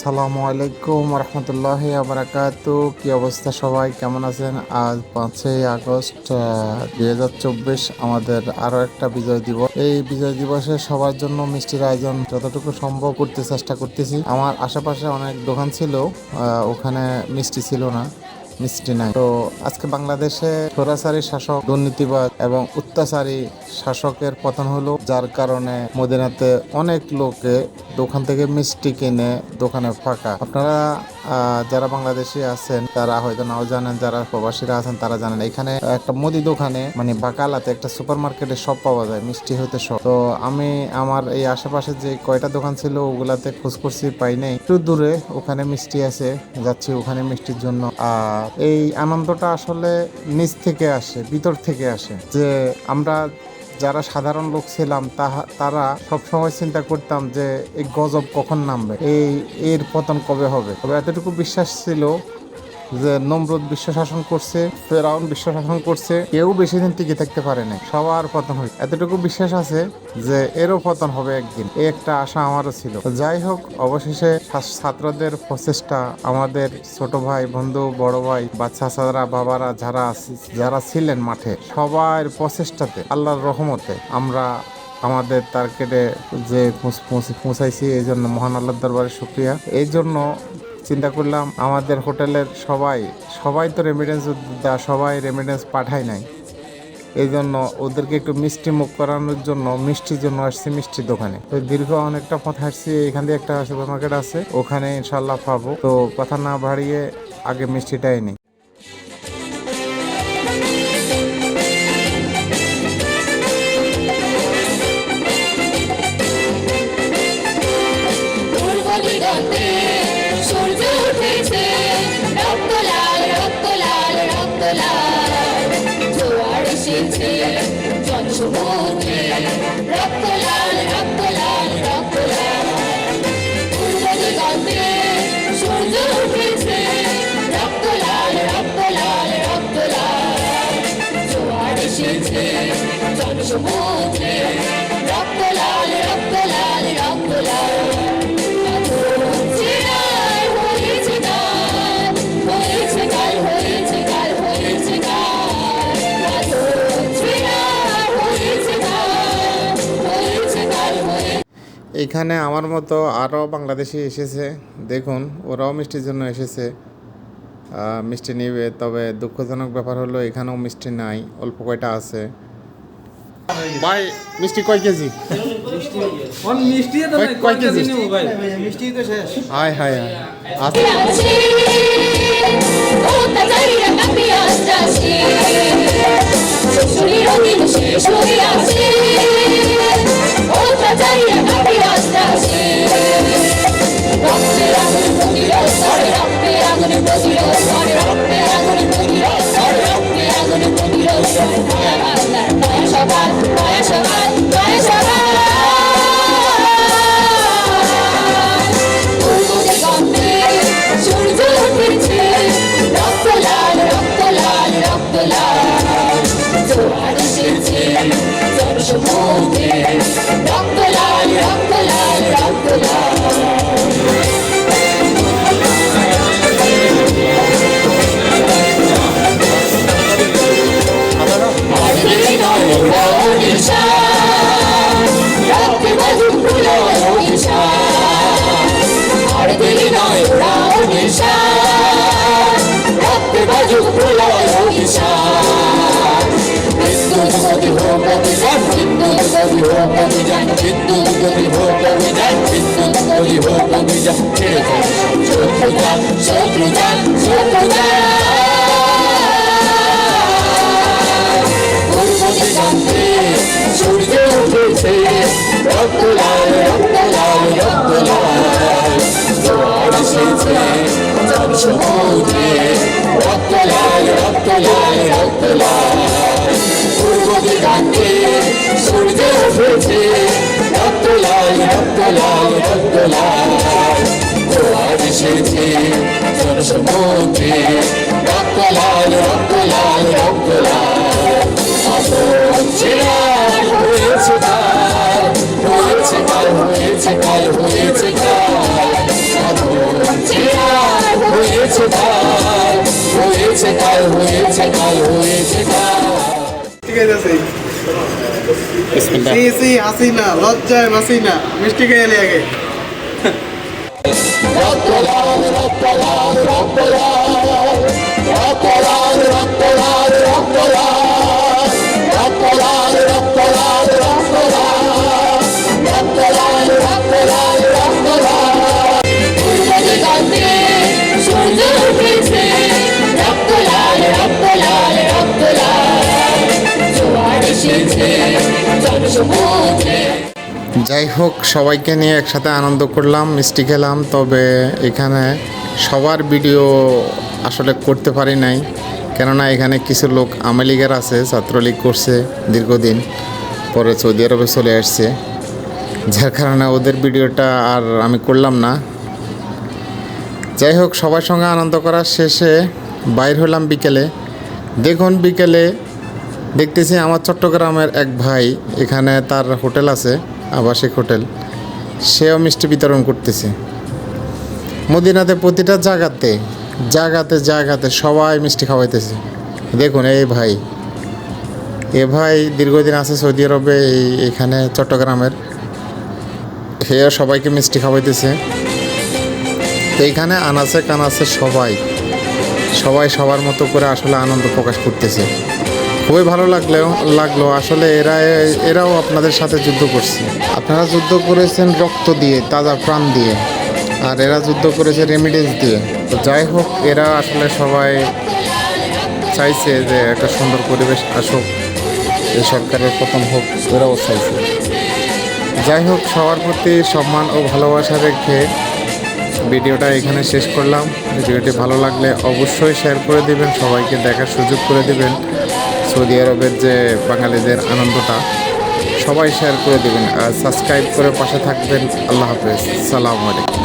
আসসালামু আলাইকুম রহমতুল্লাহ আবরাকাত। কি অবস্থা সবাই? কেমন আছেন? আজ পাঁচই আগস্ট দুই হাজার চব্বিশ আমাদের আরও একটা বিজয় দিবস। এই বিজয় দিবসে সবার জন্য মিষ্টির আয়োজন যতটুকু সম্ভব করতে চেষ্টা করতেছি। আমার আশেপাশে অনেক দোকান ছিল ওখানে মিষ্টি ছিল না। মিষ্টি নাই। তো আজকে বাংলাদেশে স্বৈরাচারী শাসক দুর্নীতিবাদ এবং অত্যাচারী শাসকের পতন হলো, যার কারণে মদিনাতে অনেক লোকে দোকান থেকে মিষ্টি কিনে দোকানে ফাঁকা। আপনারা যারা বাংলাদেশি আছেন, তারা হয়তো নাও জানেন, যারা প্রবাসীরা আছেন, তারা জানেন, এখানে একটা মুদি দোকানে মানে বাকালাতে একটা সুপার মার্কেটে সব পাওয়া যায়, মিষ্টি হইতে সব। তো আমি, আমার এই আশেপাশে যে কয়টা দোকান ছিল, ওগুলাতে খোঁজ করছি, পাই নাই। একটু দূরে ওখানে মিষ্টি আছে, যাচ্ছি ওখানে মিষ্টির জন্য। আর এই আনন্দটা আসলে নিচ থেকে আসে, ভিতর থেকে আসে। যে আমরা যারা সাধারণ লোক ছিলাম তারা সবসময় চিন্তা করতাম যে এই গজব কখন নামবে, এই এর পতন কবে হবে। তবে এতটুকু বিশ্বাস ছিল যে নমরুদ বিশ্ব শাসন করছে, ফেরাউন বিশ্ব শাসন করছে, কেউ বেশি দিন টিকে থাকতে পারে না সবার পতন হয়েছে। এতটুকু বিশ্বাস আছে যে এরও পতন হবে একদিন। এই একটা আশা আমারও ছিল। যাই হোক, অবশেষে ছাত্রদের প্রচেষ্টা আমাদের ছোট ভাই, বন্ধু, বড় ভাই, বাচ্চা চাচারা বাবারা যারা যারা ছিলেন মাঠে, সবার প্রচেষ্টাতে, আল্লাহর রহমতে আমরা আমাদের টার্গেটে যে পৌঁছ- পৌঁছ- পৌঁছাইছি, এই জন্য মহান আল্লাহর দরবারে শুক্রিয়া। এই জন্য চিন্তা করলাম আমাদের হোটেলের সবাই সবাই তো রেমিডেন্স সবাই রেমিডেন্স পাঠায় নাই। এই জন্য ওদেরকে একটু মিষ্টি মুখ করানোর জন্য, মিষ্টির জন্য আসছি মিষ্টির দোকানে। তো দীর্ঘ অনেকটা পথ হাঁটছি, এখান দিয়ে একটা সুপার মার্কেট আছে, ওখানে ইনশাল্লাহ পাবো। তো কথা না বাড়িয়ে আগে মিষ্টিটাই নিই। এসেছে জনসমুদ্রে রক্ত লাল রক্ত লাল রক্ত লাল পূর্ব দিগন্তে সূর্য উঠেছে রক্ত লাল রক্ত লাল রক্ত লাল জোয়ার এসেছে জনসমুদ্রে এখানে আমার মতো আরও বাংলাদেশি এসেছে। দেখুন ওরাও মিষ্টির জন্য এসেছে। মিষ্টি নিবে তবে দুঃখজনক ব্যাপার হলো এখানেও মিষ্টি নাই অল্প কয়টা আছে। ভাই মিষ্টি কয় কেজি? কয়- কেজি কেজি? নিব ভাই? 我要把人儿，我要烧干，我要烧干。হোক অভিযান বিদ্যুৎ গতি হোক অভিযান বিদ্যুৎ গতি হোক অভিযান ছেড়ে দাও শত্রুতা শত্রুতা বাকলায় তোমার এসেছে জনসমুখে বাকলাল রক্তলাল রক্তলাল আসন ছেড়া হয়েছে কাল হয়েছে হয়েছে কাল হয়েছে কাল আসন ছেড়া হয়েছে না লজ্জায় বাসি না মিষ্টি খেয়ে আগে লাল জোয়ার এসেছে জনসমুদ্রে যাই হোক, সবাইকে নিয়ে একসাথে আনন্দ করলাম, মিষ্টি খেলাম, তবে এখানে সবার ভিডিও আসলে করতে পারি নাই। কেননা এখানে কিছু লোক আওয়ামী লীগের আছে, ছাত্রলীগ করছে দীর্ঘদিন, পরে সৌদি আরবে চলে আসছে। যার কারণে ওদের ভিডিওটা আর আমি করলাম না। যাই হোক, সবার সঙ্গে আনন্দ করার শেষে বাইর হলাম বিকেলে। দেখুন, বিকেলে দেখতেছি আমার চট্টগ্রামের এক ভাই, এখানে তার হোটেল আছে। আবাসিক হোটেল। সেও মিষ্টি বিতরণ করতেছে। মদিনাতে প্রতিটা জায়গাতে জায়গাতে জায়গাতে সবাই মিষ্টি খাওয়াইতেছে। দেখুন, এই ভাই। এ ভাই দীর্ঘদিন আছে সৌদি আরবে, এই এখানে চট্টগ্রামের। সে সবাইকে মিষ্টি খাওয়াইতেছে। এইখানে আনাচে কানাচে সবাই সবাই সবার মতো করে আসলে আনন্দ প্রকাশ করতেছে। খুবই ভালো লাগলেও, লাগল। আসলে এরা এরাও আপনাদের সাথে যুদ্ধ করছে। আপনারা যুদ্ধ করেছেন রক্ত দিয়ে, তাজা প্রাণ দিয়ে, আর এরা যুদ্ধ করেছে রেমিডেন্স দিয়ে। তো যাই হোক, এরা আসলে সবাই চাইছে যে একটা সুন্দর পরিবেশ আসুক, এই সরকারের প্রথম হোক, এরাও চাইছে। যাই হোক, সবার প্রতি সম্মান ও ভালোবাসা রেখে ভিডিওটা এখানে শেষ করলাম। ভিডিওটি ভালো লাগলে অবশ্যই শেয়ার করে দিবেন, সবাইকে দেখার সুযোগ করে দিবেন। সৌদি আরবের যে বাঙালিদের আনন্দটা, সবাই শেয়ার করে দেবেন আর সাবস্ক্রাইব করে পাশে থাকবেন। আল্লাহ হাফেজ। সালাম আলাইকুম।